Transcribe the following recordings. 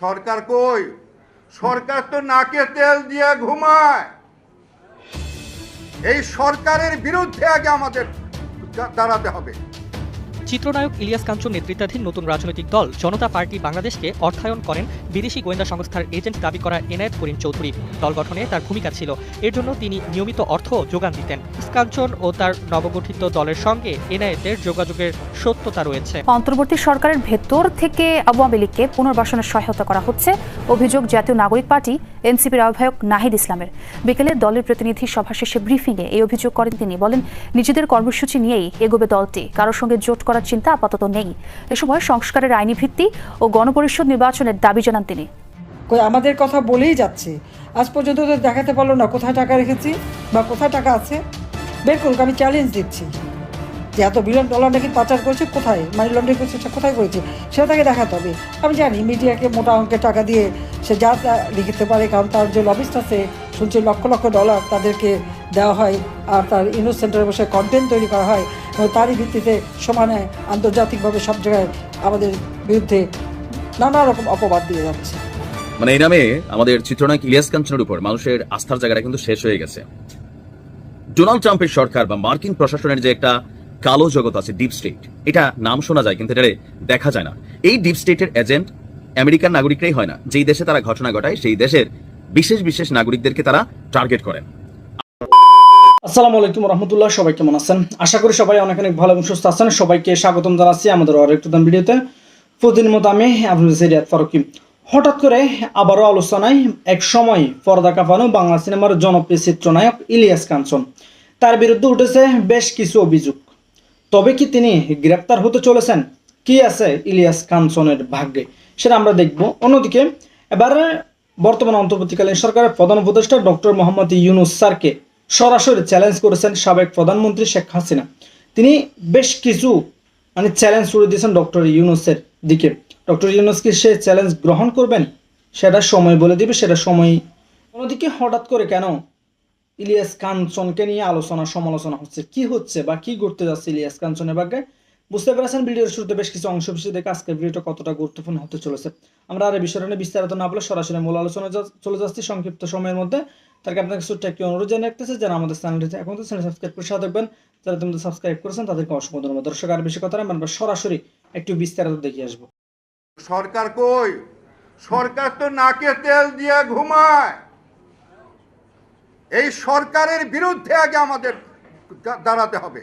সরকার কই? সরকার তো নাকে তেল দিয়ে ঘুমায়। এই সরকারের বিরুদ্ধে আগে আমাদের দাঁড়াতে হবে। চিত্রনায়ক ইলিয়াস কাঞ্চন নেতৃত্বাধীন নতুন রাজনৈতিক দল জনতা পার্টি বাংলাদেশকে অর্থায়ন করেন বিদেশি গোয়েন্দা সংস্থার এজেন্ট দাবি করা এনায়েত করিম চৌধুরী। দল গঠনে তার ভূমিকা ছিল। এর জন্য তিনি নিয়মিত অর্থ যোগান দিতেন। কাঞ্চন ও তার নবগঠিত দলের সঙ্গে এনায়েতের যোগাযোগের সত্যতা রয়েছে। অন্তর্বর্তী সরকারের ভেতর থেকে আওয়ামী লীগকে পুনর্বাসনের সহায়তা করা হচ্ছে, অভিযোগ জাতীয় নাগরিক পার্টি এনসিপির আহ্বায়ক নাহিদ ইসলামের। বিকেলে দলের প্রতিনিধি সভা শেষে ব্রিফিংয়ে এই অভিযোগ করেন তিনি। বলেন, নিজেদের কর্মসূচি নিয়েই এগোবে দলটি। কারোর সঙ্গে জোট করার চিন্তা আপাতত নেই। এ সময় সংস্কারের আইনি ভিত্তি ও গণপরিষদ নির্বাচনের দাবি জানান তিনি। আমাদের কথা বলেই যাচ্ছে। আজ পর্যন্ত তো দেখাতে পারল না কোথায় টাকা রেখেছি বা কোথায় টাকা আছে। বের করুক, আমি চ্যালেঞ্জ দিচ্ছি। যে এত বিলিয়ন ডলার নাকি পাচার করেছে, কোথায়? মানি লন্ডারিং করেছে, সেটা কোথায় করেছে? সেটা তাকে দেখাতে হবে। আমি জানি মিডিয়াকে মোটা অঙ্কের টাকা দিয়ে সে যা লিখতে পারে, কারণ তার যে লবিস্ট আছে, শুনছি লক্ষ লক্ষ ডলার তাদেরকে দেওয়া হয়, আর তার ইউনিট সেন্টারে বসে কন্টেন্ট তৈরি করা হয়। তারই ভিত্তিতে সমানে আন্তর্জাতিকভাবে সব জায়গায় আমাদের বিরুদ্ধে নানা রকম অপবাদ দিয়ে যাচ্ছে। মানে এই নামে আমাদের চিত্রনায়ক ইলিয়াস কাঞ্চনের উপর মানুষের আস্থার জায়গাটা কিন্তু শেষ হয়ে গেছে। ডোনাল্ড ট্রাম্পের সরকার বা মার্কিন প্রশাসনের যে একটা কালো জগৎ আছে ডিপ স্টেট এটা নাম শোনা যায় কিন্তু এটা দেখা যায় না। এই ডিপ স্টেটের এজেন্ট আমেরিকান নাগরিকরাই হয় না। যেই দেশে তারা ঘটনা ঘটায়, সেই দেশের বিশেষ বিশেষ নাগরিকদেরকে তারা টার্গেট করেন। আসসালামু আলাইকুম রহমতুল্লাহ, সবাই কেমন আছেন? আশা করি সবাই অনেক অনেক ভালো এবং সুস্থ আছেন। সবাইকে স্বাগতম জানাচ্ছি আমাদের আরেকটু দাম ভিডিওতে। প্রতিদিন মতো আমি আপনাদের সিরিয়াত ফারুকি। হঠাৎ করে আবারও আলোচনায় এক সময় পর্দা কাঁপানো বাংলা সিনেমার জনপ্রিয় চিত্রনায়ক ইলিয়াস কাঞ্চন। তার বিরুদ্ধে উঠেছে বেশ কিছু অভিযোগ। তবে কি তিনি গ্রেপ্তার হতে চলেছেন? কি আছে ইলিয়াস কাঞ্চনের ভাগ্যে? সেটা আমরা দেখব। অন্যদিকে এবার বর্তমান অন্তর্বর্তীকালীন সরকারের প্রধান উপদেষ্টা ডক্টর মোহাম্মদ ইউনুস স্যারকে সরাসরি চ্যালেঞ্জ করেছেন সাবেক প্রধানমন্ত্রী শেখ হাসিনা। তিনি বেশ কিছু মানে চ্যালেঞ্জ ছুড়ে দিয়েছেন ডক্টর ইউনুসের দিকে। ডক্টর ইউনুস কি সে চ্যালেঞ্জ গ্রহণ করবেন? সেটা সময় বলে দিবে, সেটা সময় অন্যদিকে হঠাৎ করে কেন ইলিয়াস কাঞ্চনকে নিয়ে আলোচনা সমালোচনা হচ্ছে? কি হচ্ছে বা কি করতে যাচ্ছে ইলিয়াস কাঞ্চনের ভাগ্যে বুঝতে পেরেছেন ভিডিওর শুরুতে বেশ কিছু অংশ বিশেষ দেখে আজকের ভিডিওটা কতটা গুরুত্বপূর্ণ হতে চলেছে। আমরা আর এই বিষয়টা নিয়ে বিস্তারিত না বলে সরাসরি মূল আলোচনা চলে যাচ্ছি। সংক্ষিপ্ত সময়ের মধ্যে তার আপনাকে ছোট্ট একটি অনুরোধ জানিয়ে রাখতেছে, যারা আমাদের চ্যানেলটি এখন তো চ্যানেল সাবস্ক্রাইব করে সাথে থাকবেন, যারা তুমি সাবস্ক্রাইব করেছেন তাদেরকে অসংখ্য ধন্যবাদ। দর্শক, আর বেশি কথা আমরা সরাসরি একটু বিস্তারিত দেখে আসব। সরকার কই? সরকার তো নাকে তেল দিয়ে ঘুমায়। এই সরকারের বিরুদ্ধে আগে আমাদের দাঁড়াতে হবে।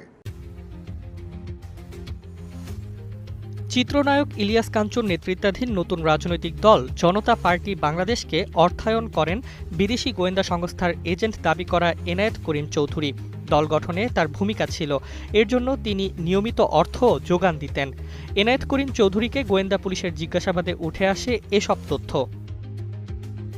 চিত্রনায়ক ইলিয়াস কাঞ্চন নেতৃত্বাধীন নতুন রাজনৈতিক দল জনতা পার্টি বাংলাদেশকে অর্থায়ন করেন বিদেশি গোয়েন্দা সংস্থার এজেন্ট দাবি করা এনায়েত করিম চৌধুরী। দল গঠনে তার ভূমিকা ছিল। এর জন্য তিনি নিয়মিত অর্থ যোগান দিতেন। এনায়েত করিম চৌধুরীকে গোয়েন্দা পুলিশের জিজ্ঞাসাবাদে উঠে আসে এসব তথ্য।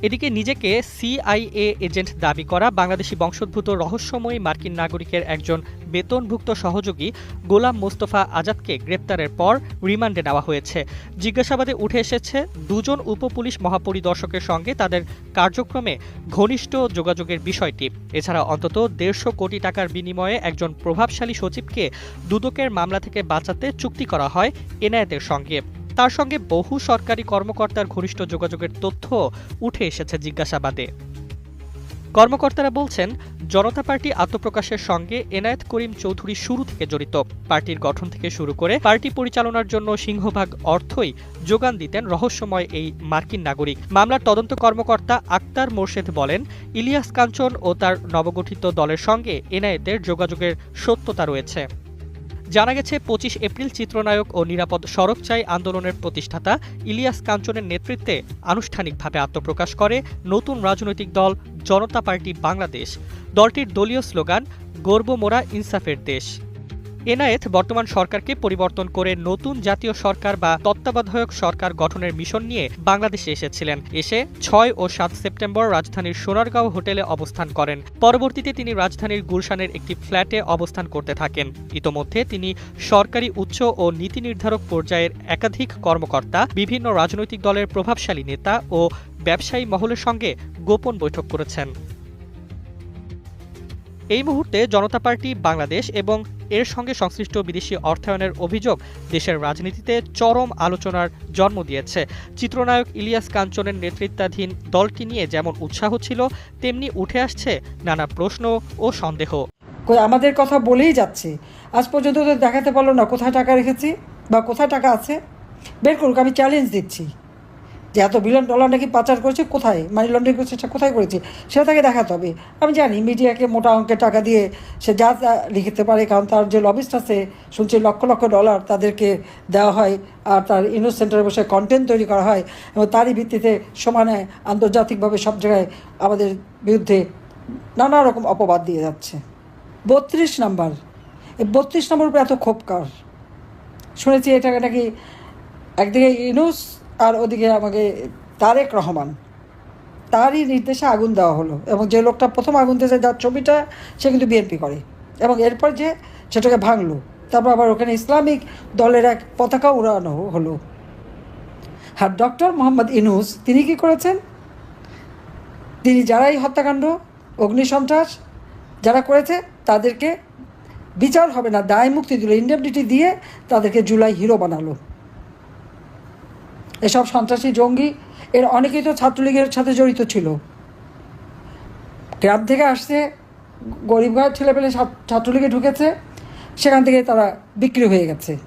এদিকে নিজেকে সিআইএ এজেন্ট দাবি করা বাংলাদেশি বংশোদ্ভূত রহস্যময়ী মার্কিন নাগরিকের একজন বেতনভুক্ত সহযোগী গোলাম মোস্তফা আজাদকে গ্রেপ্তারের পর রিমান্ডে নেওয়া হয়েছে। জিজ্ঞাসাবাদে উঠে এসেছে, দুজন উপপুলিশ মহাপরিদর্শকের সঙ্গে তাদের কার্যক্রমে ঘনিষ্ঠ যোগাযোগের বিষয়টি। এছাড়া অন্তত দেড়শো কোটি টাকার বিনিময়ে একজন প্রভাবশালী সচিবকে দুদকের মামলা থেকে বাঁচাতে চুক্তি করা হয় এনায়েতের সঙ্গে। তার সঙ্গে বহু সরকারি কর্মকর্তার ঘনিষ্ঠ যোগাযোগের তথ্য উঠে এসেছে জিজ্ঞাসাবাদে। কর্মকর্তারা বলছেন, জনতা পার্টি আত্মপ্রকাশের সঙ্গে এনায়েত করিম চৌধুরী শুরু থেকে জড়িত। পার্টির গঠন থেকে শুরু করে পার্টি পরিচালনার জন্য সিংহভাগ অর্থই যোগান দিতেন রহস্যময় এই মার্কিন নাগরিক। মামলার তদন্ত কর্মকর্তা আক্তার মোর্শেদ বলেন, ইলিয়াস কাঞ্চন ও তার নবগঠিত দলের সঙ্গে এনায়েতের যোগাযোগের সত্যতা রয়েছে। জানা গেছে, পঁচিশ এপ্রিল চিত্রনায়ক ও নিরাপদ সড়ক চাই আন্দোলনের প্রতিষ্ঠাতা ইলিয়াস কাঞ্চনের নেতৃত্বে আনুষ্ঠানিকভাবে আত্মপ্রকাশ করে নতুন রাজনৈতিক দল জনতা পার্টি বাংলাদেশ। দলটির দলীয় স্লোগান গর্ব মোরা ইনসাফের দেশ। এনায়েত বর্তমান সরকারকে পরিবর্তন করে নতুন জাতীয় সরকার বা তত্ত্বাবধায়ক সরকার গঠনের মিশন নিয়ে বাংলাদেশে এসেছিলেন। এসে ছয় ও সাত সেপ্টেম্বর রাজধানীর সোনারগাঁও হোটেলে অবস্থান করেন। পরবর্তীতে তিনি রাজধানীর গুলশানের একটি ফ্ল্যাটে অবস্থান করতে থাকেন। ইতোমধ্যে তিনি সরকারি উচ্চ ও নীতি নির্ধারক পর্যায়ের একাধিক কর্মকর্তা, বিভিন্ন রাজনৈতিক দলের প্রভাবশালী নেতা ও ব্যবসায়ী মহলের সঙ্গে গোপন বৈঠক করেছেন। এই মুহূর্তে জনতা পার্টি বাংলাদেশ এবং এর সঙ্গে সংশ্লিষ্ট বিদেশি অর্থায়নের অভিযোগ দেশের রাজনীতিতে চরম আলোচনার জন্ম দিয়েছে। চিত্রনায়ক ইলিয়াস কাঞ্চনের নেতৃত্বাধীন দলটি নিয়ে যেমন উৎসাহ ছিল, তেমনি উঠে আসছে নানা প্রশ্ন ও সন্দেহ। আমাদের কথা বলেই যাচ্ছে। আজ পর্যন্ত দেখাতে পারল না কোথায় টাকা রেখেছি বা কোথায় টাকা আছে। বের করুক, আমি চ্যালেঞ্জ দিচ্ছি। যে এত বিলিয়ন ডলার নাকি পাচার করেছে, কোথায়? মানি লন্ডারিং করেছে, সেটা কোথায় করেছে? সেটা তাকে দেখাতে হবে। আমি জানি মিডিয়াকে মোটা অঙ্কের টাকা দিয়ে সে যা লিখতে পারে, কারণ তার যে লবিস্ট আছে, শুনছি লক্ষ লক্ষ ডলার তাদেরকে দেওয়া হয়, আর তার ইউনিট সেন্টারে বসে কন্টেন্ট তৈরি করা হয়, এবং তারই ভিত্তিতে সমানে আন্তর্জাতিকভাবে সব জায়গায় আমাদের বিরুদ্ধে নানা রকম অপবাদ দিয়ে যাচ্ছে। বত্রিশ নাম্বার। এই বত্রিশ নম্বর উপরে এত ক্ষোভ কার? শুনেছি এটা নাকি একদিকে ইনুস আর ওদিকে আমাকে তারেক রহমান, তারই নির্দেশে আগুন দেওয়া হলো এবং যে লোকটা প্রথম আগুন দিয়েছে যার ছবিটা সে কিন্তু বিএনপি করে এবং এরপর যে সেটাকে ভাঙলো, তারপর আবার ওখানে ইসলামিক দলের এক পতাকা উড়ানো হলো। আর ডক্টর মোহাম্মদ ইনুস তিনি কি করেছেন? তিনি যারাই হত্যাকাণ্ড অগ্নিসন্ত্রাস যারা করেছে, তাদেরকে বিচার হবে না, দায় মুক্তি দিল ইন্ডেমনিটি দিয়ে তাদেরকে জুলাই হিরো বানালো। এসব সন্ত্রাসী জঙ্গি, এর অনেকেই তো ছাত্রলীগের সাথে জড়িত ছিল। গ্রাম থেকে আসছে, গরিব ঘরের ছেলেপেলে ছাত্র- ছাত্রলীগে ঢুকেছে, সেখান থেকে তারা বিক্রি হয়ে গেছে।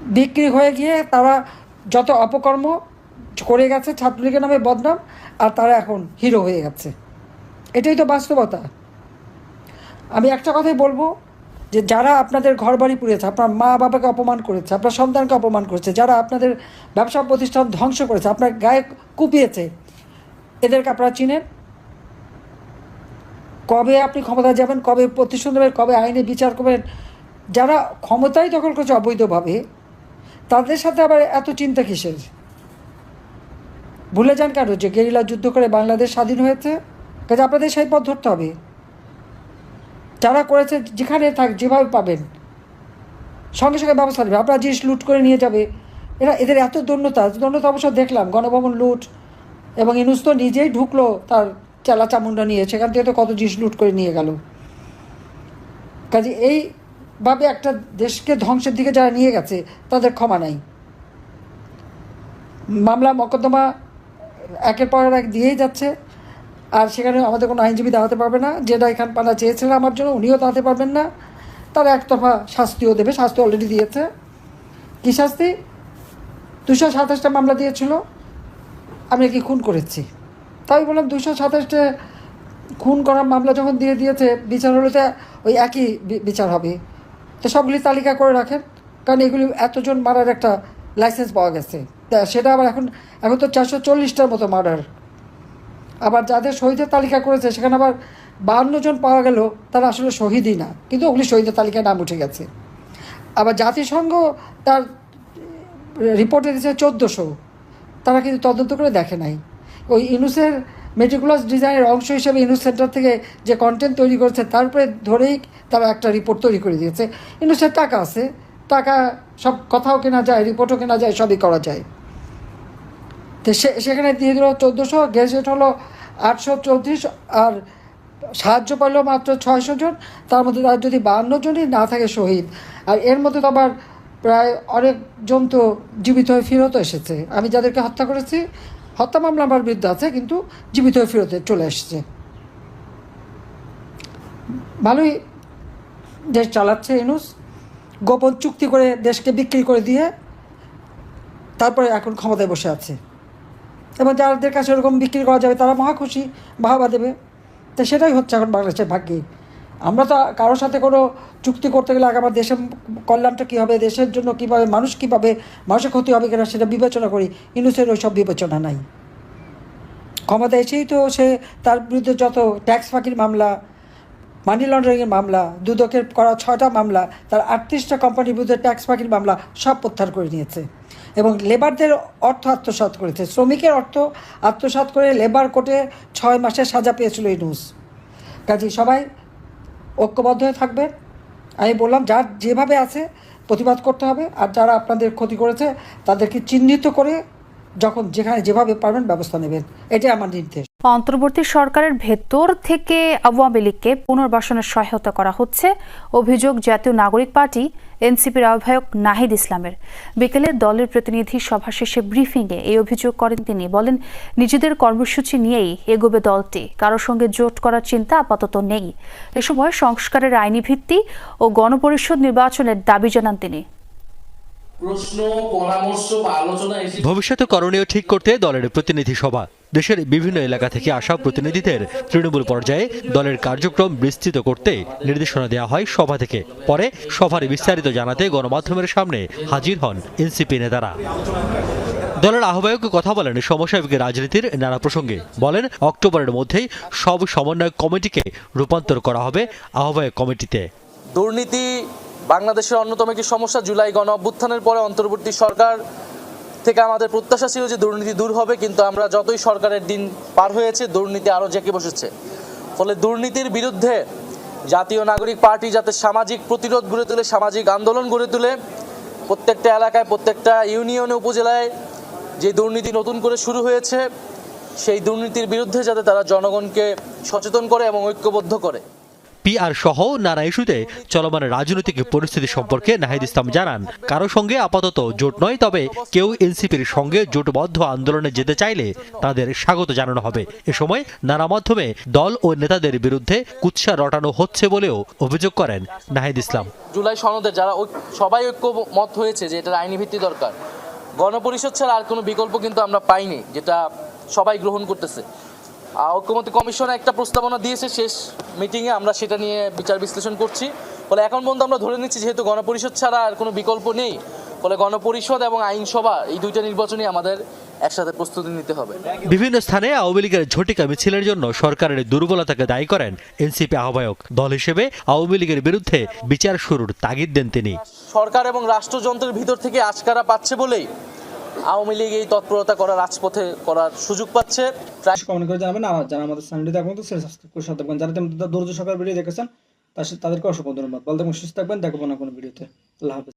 বিক্রি হয়ে গিয়ে তারা যত অপকর্ম করে গেছে, ছাত্রলীগের নামে বদনাম, আর তারা এখন হিরো হয়ে গেছে। এটাই তো বাস্তবতা। আমি একটা কথাই বলব যে যারা আপনাদের ঘর বাড়ি পুড়িয়েছে, আপনার মা বাবাকে অপমান করেছে, আপনার সন্তানকে অপমান করেছে, যারা আপনাদের ব্যবসা প্রতিষ্ঠান ধ্বংস করেছে, আপনার গায়ে কুপিয়েছে, এদেরকে আপনারা চিনেন? কবে আপনি ক্ষমতায় যাবেন, কবে প্রতিশোধ নেবেন, কবে আইনে বিচার করবেন? যারা ক্ষমতাই দখল করছে অবৈধভাবে, তাদের সাথে আবার এত চিন্তা কিসের? ভুলে যান কেন যে গেরিলা যুদ্ধ করে বাংলাদেশ স্বাধীন হয়েছে? কাজে আপনাদের সেই পথ ধরতে হবে। যারা করেছে, যেখানে থাক, যেভাবে পাবেন। সঙ্গে সঙ্গে ব্যবস্থা নেবে। আপনারা জিনিস লুট করে নিয়ে যাবে। এরা, এদের এত দন্যতা দন্যতা অবশ্য দেখলাম, গণভবন লুট এবং ইনুস তো নিজেই ঢুকলো, তার চেলা চামুন্ডা নিয়ে। সেখান থেকে তো কত জিনিস লুট করে নিয়ে গেল। কাজে এইভাবে একটা দেশকে ধ্বংসের দিকে যারা নিয়ে গেছে, তাদের ক্ষমা নাই। মামলা, মকদ্দমা একের পর এক দিয়েই যাচ্ছে। আর সেখানে আমাদের কোনো আইনজীবী দাঁড়াতে পারবে না। যেটা এখান পানা চেয়েছিলেন আমার জন্য, উনিও দাঁড়াতে পারবেন না। তারা একতরফা শাস্তিও দেবে, শাস্তি অলরেডি দিয়েছে। কী শাস্তি? দুশো সাতাশটা মামলা দিয়েছিল। আমি কি খুন করেছি? তাই বললাম দুশো সাতাশটা খুন করার মামলা যখন দিয়ে দিয়েছে, বিচার হলে তো ওই একই বিচার হবে। তো সবগুলি তালিকা করে রাখেন, কারণ এগুলি এতজন মারার একটা লাইসেন্স পাওয়া গেছে। সেটা আবার এখন এখন তো চারশো চল্লিশটার মতো মার্ডার আবার যাদের শহীদের তালিকা করেছে, সেখানে আবার বাহান্ন জন পাওয়া গেল, তারা আসলে শহীদই না। কিন্তু ওগুলি শহীদের তালিকায় নাম উঠে গেছে। আবার জাতিসংঘ তার রিপোর্টে দিয়েছে চোদ্দোশো। তারা কিন্তু তদন্ত করে দেখে নাই। ওই ইনুসের মেটিকুলাস ডিজাইনের অংশ হিসেবে ইনুস সেন্টার থেকে যে কন্টেন্ট তৈরি করেছে, তার উপরে ধরেই তারা একটা রিপোর্ট তৈরি করে দিয়েছে। ইনুসের টাকা আছে। টাকা সব কথাও কেনা যায় রিপোর্টও কেনা যায়, সবই করা যায়। তো সেখানে দিয়ে দিল চোদ্দোশো গ্যাজেট হলো আটশো চৌত্রিশ আর সাহায্য পাইলো মাত্র ছয়শো জন, তার মধ্যে তার যদি বাহান্ন জনই না থাকে শহীদ, আর এর মধ্যে তো আবার প্রায় অনেকজন তো জীবিত হয়ে ফেরত এসেছে। আমি যাদেরকে হত্যা করেছি, হত্যা মামলা আমার বিরুদ্ধে আছে, কিন্তু জীবিত হয়ে ফেরত চলে এসেছে। ভালোই দেশ চালাচ্ছে ইনুস গোপন চুক্তি করে দেশকে বিক্রি করে দিয়ে তারপরে এখন ক্ষমতায় বসে আছে। এবং যাদের কাছে ওরকম বিক্রি করা যাবে, তারা মহা খুশি, বাহাবা দেবে। তো সেটাই হচ্ছে এখন বাংলাদেশের ভাগ্যে। আমরা তো কারোর সাথে কোনো চুক্তি করতে গেলে আগে আমার দেশের কল্যাণটা কী হবে, দেশের জন্য কীভাবে, মানুষ কীভাবে, মানুষের ক্ষতি হবে কিনা সেটা বিবেচনা করি। ইনুসের ওই সব বিবেচনা নাই। ক্ষমতা এসেই তো সে তার বিরুদ্ধে যত ট্যাক্স ফাঁকির মামলা, মানি লন্ডারিংয়ের মামলা, দুদকের করা ছয়টা মামলা, তার আটত্রিশটা কোম্পানির বিরুদ্ধে ট্যাক্স ফাঁকির মামলা সব প্রত্যাহার করে নিয়েছে। এবং লেবারদের অর্থ আত্মসাত করেছে। শ্রমিকের অর্থ আত্মসাত করে লেবার কোর্টে ছয় মাসের সাজা পেয়েছিল নিউজ কাজে সবাই ঐক্যবদ্ধ হয়ে থাকবে। আমি বললাম, যার যেভাবে আছে প্রতিবাদ করতে হবে, আর যারা আপনাদের ক্ষতি করেছে, তাদেরকে চিহ্নিত করে যখন যেখানে যেভাবে পারবেন ব্যবস্থা নেবেন। এটাই আমার নির্দেশ। অন্তর্বর্তী সরকারের ভেতর থেকে আওয়ামী লীগকে পুনর্বাসনের সহায়তা করা হচ্ছে, অভিযোগ জাতীয় নাগরিক পার্টি, এনসিপির আহ্বায়ক নাহিদ ইসলামের। বিকেলে দলের প্রতিনিধি সভা শেষে ব্রিফিংয়ে এই অভিযোগ করেন তিনি। বলেন, নিজেদের কর্মসূচি নিয়েই এগোবে দলটি কারোর সঙ্গে জোট করার চিন্তা আপাতত নেই। এ সময় সংস্কারের আইনি ভিত্তি ও গণপরিষদ নির্বাচনের দাবি জানান তিনি। প্রশ্ন পরামর্শ বা আলোচনা ভবিষ্যতে করণীয় ঠিক করতে দলের প্রতিনিধি সভা। দেশের বিভিন্ন এলাকা থেকে আসা প্রতিনিধিদের তৃণমূল পর্যায়ে দলের কার্যক্রম বিস্তৃত করতে নির্দেশনা দেওয়া হয় সভা থেকে। পরে সভার বিস্তারিত জানাতে গণমাধ্যমের সামনে হাজির হন এনসিপি নেতারা। দলের আহ্বায়ক কথা বলেন সমসাময়িক রাজনীতির নানা প্রসঙ্গে। বলেন অক্টোবরের মধ্যেই সব সমন্বয় কমিটিকে রূপান্তর করা হবে আহ্বায়ক কমিটিতে। দুর্নীতি বাংলাদেশের অন্যতম একটি সমস্যা, জুলাই গণ অভ্যুত্থানের পরে অন্তর্বর্তী সরকার থেকে আমাদের প্রত্যাশা ছিল যে দুর্নীতি দূর হবে, কিন্তু আমরা যতই সরকারের দিন পার হয়েছে, দুর্নীতি আরও জেঁকে বসেছে। ফলে দুর্নীতির বিরুদ্ধে জাতীয় নাগরিক পার্টি যাতে সামাজিক প্রতিরোধ গড়ে তুলে, সামাজিক আন্দোলন গড়ে তোলে, প্রত্যেকটা এলাকায়, প্রত্যেকটা ইউনিয়নে, উপজেলায় যে দুর্নীতি নতুন করে শুরু হয়েছে, সেই দুর্নীতির বিরুদ্ধে যাতে তারা জনগণকে সচেতন করে এবং ঐক্যবদ্ধ করে। পিআর সহ নানা ইস্যুতে চলমান রাজনৈতিক পরিস্থিতি সম্পর্কে নাহিদ ইসলাম জানান, কারও সঙ্গে আপাতত জোট নয়, তবে কেউ এনসিপির সঙ্গে জোটবদ্ধ আন্দোলনে যেতে চাইলে তাদের স্বাগত জানানো হবে। এ সময় নানা মাধ্যমে দল ও নেতাদের বিরুদ্ধে কুৎসা রটানো হচ্ছে বলেও অভিযোগ করেন নাহিদ ইসলাম। জুলাই সনদে যারা সবাই ঐক্যমত হয়েছে যে এটার আইনি ভিত্তি দরকার। গণপরিষদ ছাড়া আর কোনো বিকল্প কিন্তু আমরা পাইনি, যেটা সবাই গ্রহণ করতেছে। আহ, ঐক্যমত্য কমিশন একটা প্রস্তাবনা দিয়েছে শেষ মিটিংয়ে আমরা সেটা নিয়ে বিচার বিশ্লেষণ করছি। ফলে এখন পর্যন্ত আমরা ধরে নিচ্ছি যেহেতু গণপরিষদ ছাড়া আর কোনো বিকল্প নেই ফলে গণপরিষদ এবং আইনসভা এই দুইটা নির্বাচনই আমাদের একসাথে প্রস্তুতি নিতে হবে। বিভিন্ন স্থানে আওয়ামী লীগের ঝটিকা মিছিলের জন্য সরকারের দুর্বলতাকে দায়ী করেন এনসিপি আহ্বায়ক। দল হিসেবে আওয়ামী লীগের বিরুদ্ধে বিচার শুরুর তাগিদ দেন তিনি। সরকার এবং রাষ্ট্রযন্ত্রের ভিতর থেকে আশকারা পাচ্ছে বলেই আওয়ামী লীগ এই তৎপরতা করার রাজপথে করার সুযোগ পাচ্ছে। প্রায় কমেন্ট করে জানাবেন। আর যারা আমাদের চ্যানেলটি দেখবেন তো সাবস্ক্রাইব করে সাথে যারা দূরজ সকাল ভিডিও দেখেছেন তাদেরকে অসংখ্য ধন্যবাদ। ভালো সুস্থ থাকবেন। দেখব না কোনো ভিডিওতে। আল্লাহ হাফেজ।